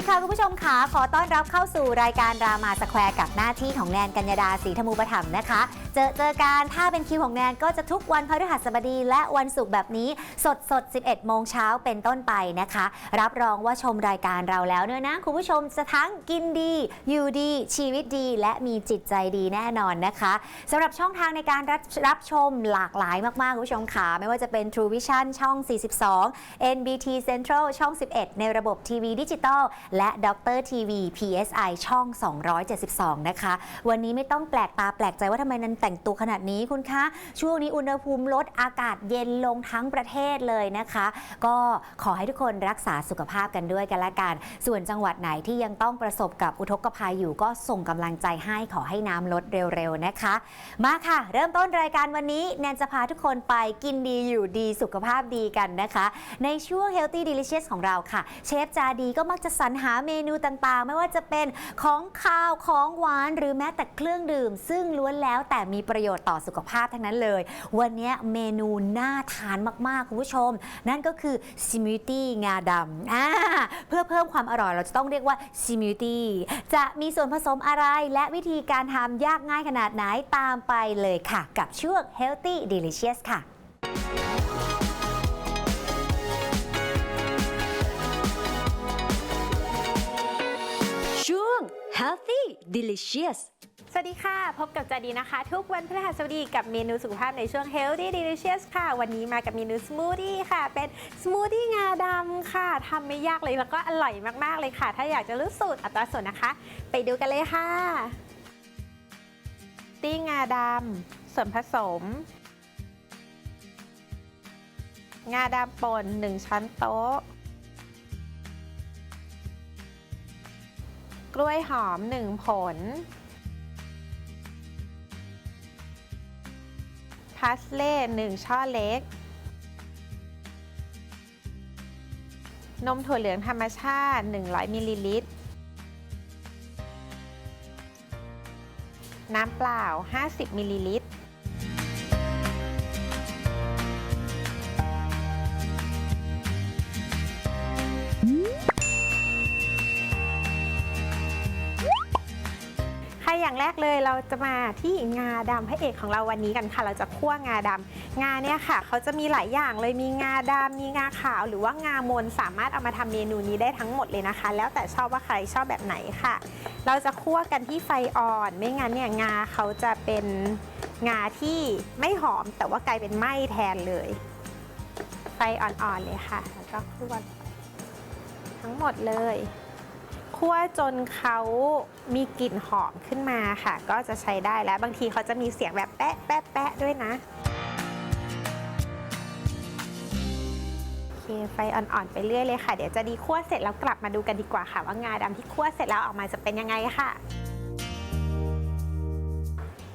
สวัสดีค่ะ คุณผู้ชมค่ะขอต้อนรับเข้าสู่รายการรามาสแควร์กับหน้าที่ของแนนกัญญาดาศรีธมูปถัมภ์นะคะ เจอเจอการถ้าเป็นคิวของแนนก็จะทุกวันพฤหัสบดี และวันศุกร์แบบนี้สดสด 11 โมงเช้าเป็นต้นไปนะคะ รับรองว่าชมรายการเราแล้วเนี่ยนะ คุณผู้ชมจะทั้งกินดี อยู่ดี ชีวิตดี และมีจิตใจดีแน่นอนนะคะสำหรับช่องทางในการรับรับชมหลากหลายมากๆ คุณผู้ชมค่ะไม่ว่าจะเป็น True Vision ช่อง 42 NBT Central ช่อง 11 ในระบบทีวีดิจิตอลและดรทีวี PSI ช่อง 272 นะคะ วันนี้ไม่ต้องแปลกตาแปลกใจว่าทำไมนันแต่งตัวขนาดนี้คุณคะ ช่วงนี้อุณหภูมิลดอากาศเย็นลงทั้งประเทศเลยนะคะ ก็ขอให้ทุกคนรักษาสุขภาพกันด้วยกันละกัน ส่วนจังหวัดไหนที่ยังต้องประสบกับอุทกภัยอยู่ก็ส่งกำลังใจให้ขอให้น้ำลดเร็วๆนะคะ มาค่ะ เริ่มต้นรายการวันนี้แนนจะพาทุกคนไปกินดีอยู่ดีสุขภาพดีกันนะคะ ในช่วง Healthy Delicious ของเราค่ะ เชฟจาดีก็มักจะสรรหาเมนูต่างๆ ไม่ว่าจะเป็นของข้าวของหวานหรือแม้แต่เครื่องดื่ม ซึ่งล้วนแล้วแต่มีประโยชน์ต่อสุขภาพทั้งนั้นเลย วันนี้เมนูน่าทานมาก ๆ คุณผู้ชม นั่นก็คือซิมิตี้งาดำอ่าเพื่อเพิ่มความอร่อยเราจะต้องเรียกว่าซิมิตี้จะมีส่วนผสมอะไรและวิธีการทำยากง่ายขนาดไหนตามไปเลยค่ะ กับช่วง Healthy Delicious ค่ะ Healthy Delicious สวัสดีค่ะ พบกับจาดีนะคะ ทุกวันพฤหัสบดีกับเมนูสุขภาพในช่วง Healthy Delicious ค่ะ วันนี้มากับเมนูสมูทตี้ค่ะ เป็นสมูทตี้งาดำค่ะทำไม่ยากเลยแล้วก็อร่อยมาก ๆ เลยค่ะ ถ้าอยากจะรู้สูตรอัตราส่วนนะคะ ไปดูกันเลยค่ะ ตี้งาดำส่วนผสม งาดำป่น1 ช้อนโต๊ะ กล้วยหอม 1 ผลพาสเล่1ช่อเล็ก นมถั่วเหลืองธรรมชาติ 100มิลลิลิตร น้ำเปล่า 50มิลลิลิตร อย่างแรกเลยเราจะมาที่งาดำพระเอกของเราวันนี้กันค่ะ เราจะคั่วงาดำงาเนี่ยค่ะเขาจะมีหลายอย่างเลยมีงาดำมีงาขาว หรือว่างามนสามารถเอามาทำเมนูนี้ได้ทั้งหมดเลยนะคะ แล้วแต่ชอบว่าใครชอบแบบไหนค่ะ เราจะคั่วกันที่ไฟอ่อน ไม่งั้นเนี่ยงาเขาจะเป็นงาที่ไม่หอมแต่ว่ากลายเป็นไหม้แทนเลย ไฟอ่อนๆเลยค่ะ แล้วก็คั่วทั้งหมดเลย คั่วจนเขามีกลิ่นหอมขึ้นมาค่ะ ก็จะใช้ได้แล้วบางทีเขาจะมีเสียงแบบแปะแปะแปะด้วยนะโอเคไฟอ่อนๆไปเรื่อยเลยค่ะ เดี๋ยวจะดีคั่วเสร็จแล้วกลับมาดูกันดีกว่าค่ะ ว่างาดำที่คั่วเสร็จแล้วออกมาจะเป็นยังไงค่ะ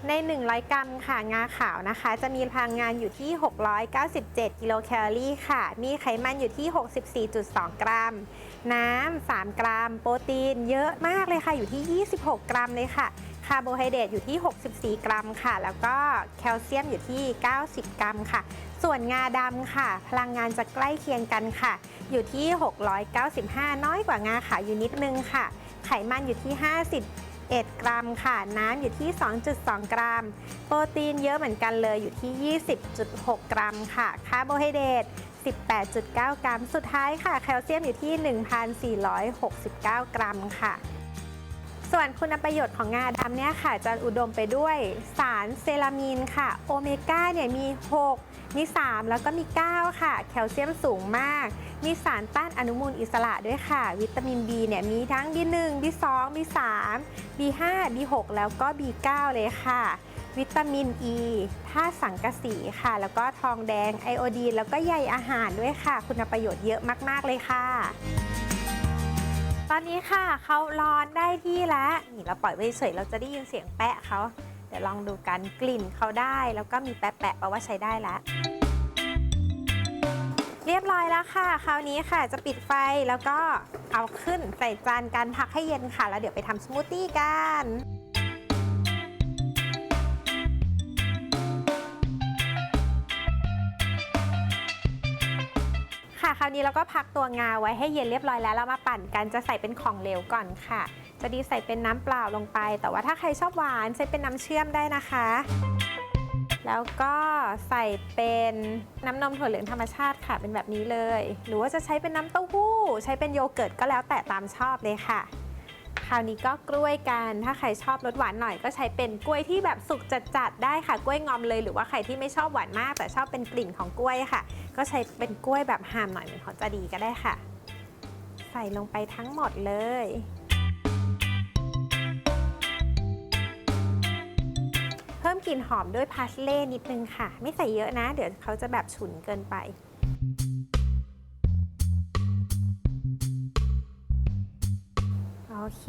ใน 100 กรัมค่ะงาขาวนะคะ จะมีพลังงานอยู่ที่ 697 กิโลแคลอรี่ค่ะ มีไขมันอยู่ที่ 64.2 กรัม น้ำ 3 กรัม โปรตีนเยอะมากเลยค่ะ อยู่ที่ 26 กรัมเลยค่ะ คาร์โบไฮเดรตอยู่ที่ 64 กรัมค่ะ แล้วก็แคลเซียมอยู่ที่ 90 กรัมค่ะ ส่วนงาดำค่ะ พลังงานจะใกล้เคียงกันค่ะ อยู่ที่ 695 น้อยกว่างาขาวอยู่นิดนึงค่ะ ไขมันอยู่ที่ 50 1 กรัมค่ะ น้ำอยู่ที่ 2.2 กรัม โปรตีนเยอะเหมือนกันเลยอยู่ที่ 20.6 กรัมค่ะ คาร์โบไฮเดรต18.9 กรัม สุดท้ายค่ะ แคลเซียมอยู่ที่ 1,469 กรัมค่ะ ส่วนคุณประโยชน์ของงาดำเนี่ยค่ะจะอุดมไปด้วยสารเซรามีนค่ะ โอเมก้าเนี่ยมี 6 มี 3 แล้วก็มี 9 ค่ะ แคลเซียมสูงมาก มีสารต้านอนุมูลอิสระด้วยค่ะ วิตามิน B เนี่ยมีทั้ง B1 B2 B3 B5 B6 แล้วก็ B9 เลยค่ะ วิตามิน E ธาตุสังกะสีค่ะ แล้วก็ทองแดงไอโอดีนแล้วก็ใยอาหารด้วยค่ะ คุณประโยชน์เยอะมาก ๆ เลยค่ะ ตอนนี้ค่ะเขาร้อนได้ที่แล้วนี่เราปล่อยไว้เฉยเราจะได้ยินเสียงแปะเขาเดี๋ยวลองดูกันกลิ่นเขาได้ แล้วก็มีแปะแปะแปลว่าใช้ได้แล้วเรียบร้อยแล้วค่ะ คราวนี้ค่ะจะปิดไฟแล้วก็เอาขึ้นใส่จานกันพักให้เย็นค่ะ แล้วเดี๋ยวไปทำสมูทตี้กัน คราวนี้เราก็พักตัวงาไว้ให้เย็นเรียบร้อยแล้วเรามาปั่นกันจะใส่เป็นของเหลวก่อนค่ะ จะดีใส่เป็นน้ำเปล่าลงไป แต่ว่าถ้าใครชอบหวานใส่เป็นน้ำเชื่อมได้นะคะ แล้วก็ใส่เป็นน้ำนมถั่วเหลืองธรรมชาติค่ะเป็นแบบนี้เลย หรือว่าจะใช้เป็นน้ำเต้าหู้ ใช้เป็นโยเกิร์ตก็แล้วแต่ตามชอบเลยค่ะ คราวนี้ก็กล้วยกัน ถ้าใครชอบรสหวานหน่อยก็ใช้เป็นกล้วยที่แบบสุกจัดๆได้ค่ะ กล้วยงอมเลยหรือว่าใครที่ไม่ชอบหวานมาก แต่ชอบเป็นกลิ่นของกล้วยค่ะ ก็ใช้เป็นกล้วยแบบหามหน่อยเหมือนของจะดีก็ได้ค่ะ ใส่ลงไปทั้งหมดเลยเพิ่มกลิ่นหอมด้วยพาสเล่นิดนึงค่ะ ไม่ใส่เยอะนะ เดี๋ยวเขาจะแบบฉุนเกินไป เค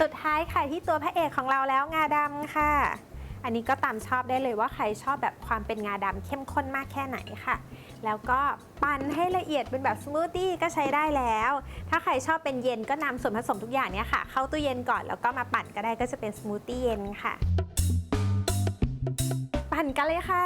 สุดท้ายค่ะที่ตัวพระเอกของเราแล้วงาดำค่ะ อันนี้ก็ตามชอบได้เลยว่าใครชอบแบบความเป็นงาดำเข้มข้นมากแค่ไหนค่ะ แล้วก็ปั่นให้ละเอียดเป็นแบบสมูทตี้ก็ใช้ได้แล้ว ถ้าใครชอบเป็นเย็นก็นำส่วนผสมทุกอย่างเนี้ยค่ะ เข้าตู้เย็นก่อนแล้วก็มาปั่นก็ได้ก็จะเป็นสมูทตี้เย็นค่ะ ปั่นกันเลยค่ะ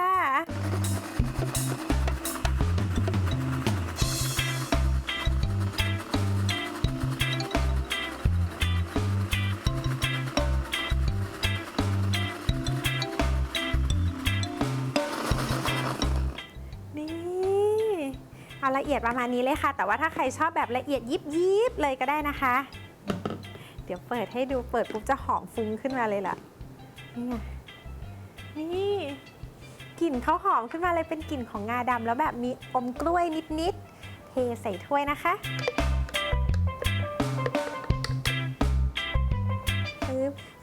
เอาละเอียดประมาณนี้เลยค่ะ แต่ว่าถ้าใครชอบแบบละเอียดยิบยิบๆเลยก็ได้นะคะ เดี๋ยวเปิดให้ดูเปิดปุ๊บจะหอมฟุ้งขึ้นมาเลยล่ะ นี่ไงนี่กลิ่นเขาหอมขึ้นมาเลยเป็นกลิ่นของงาดำแล้วแบบมีอมกล้วยนิดๆเทใส่ถ้วยนะคะ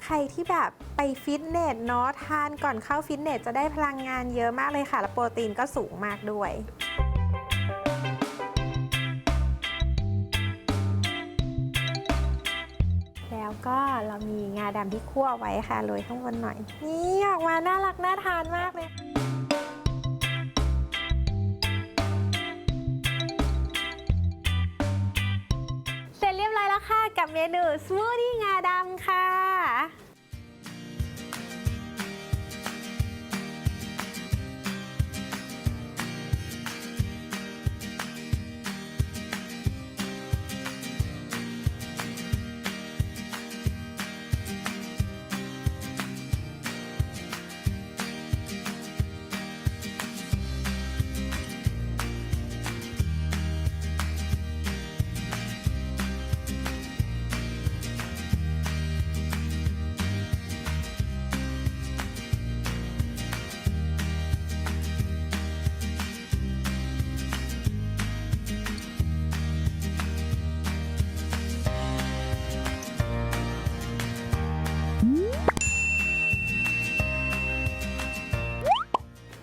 ใครที่แบบไปฟิตเนสเนาะทานก่อนเข้าฟิตเนสจะได้พลังงานเยอะมากเลยค่ะ และโปรตีนก็สูงมากด้วย ก็เรามีงาดำที่คั่วไว้ค่ะโรยข้างบนหน่อย นี่ออกมาน่ารักน่าทานมากเลยเสร็จเรียบร้อยแล้วค่ะกับเมนูสมูทตี้งาดำค่ะ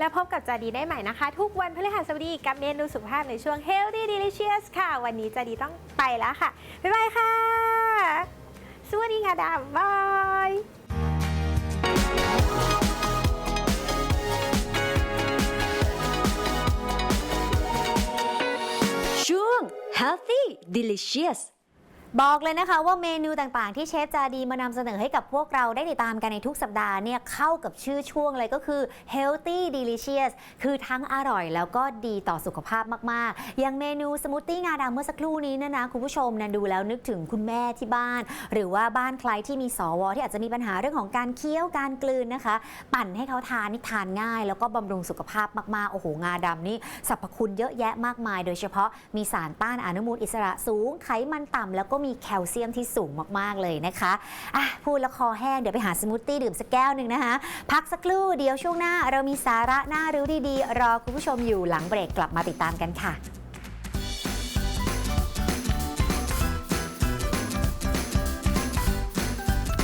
แล้วพบกับจาดีได้ใหม่นะคะ ทุกวันพฤหัสบดีกับเมนูสุขภาพในช่วง Healthy Delicious ค่ะ วันนี้จาดีต้องไปแล้วค่ะ บ๊ายบายค่ะ สวัสดีค่ะดามบายช่วง Healthy Delicious บอกเลยนะคะว่าเมนูต่างๆ ที่เชฟจาดีมานำเสนอให้กับพวกเราได้ติดตามกันในทุกสัปดาห์เนี่ยเข้ากับชื่อช่วงเลยก็คือ healthy delicious คือทั้งอร่อยแล้วก็ดีต่อสุขภาพมากๆ อย่างเมนูสมูทตี้งาดำเมื่อสักครู่นี้นะนะคุณผู้ชมนะดูแล้วนึกถึงคุณแม่ที่บ้าน หรือว่าบ้านใครที่มีสวที่อาจจะมีปัญหาเรื่องของการเคี้ยวการกลืนนะคะ ปั่นให้เขาทานนี่ทานง่าย แล้วก็บำรุงสุขภาพมากๆโอ้โหงาดำนี่สรรพคุณเยอะแยะมากมาย โดยเฉพาะมีสารต้านอนุมูลอิสระสูงไขมันต่ำแล้วก็มีแคลเซียมที่สูงมาก ๆ เลยนะคะอะพูดแล้วคอแห้งเดี๋ยวไปหาสมูทตี้ดื่มสักแก้วหนึ่งนะคะ พักสักครู่เดี๋ยวช่วงหน้า เรามีสาระน่ารู้ดีๆ รอคุณผู้ชมอยู่หลังเบรกกลับมาติดตามกันค่ะ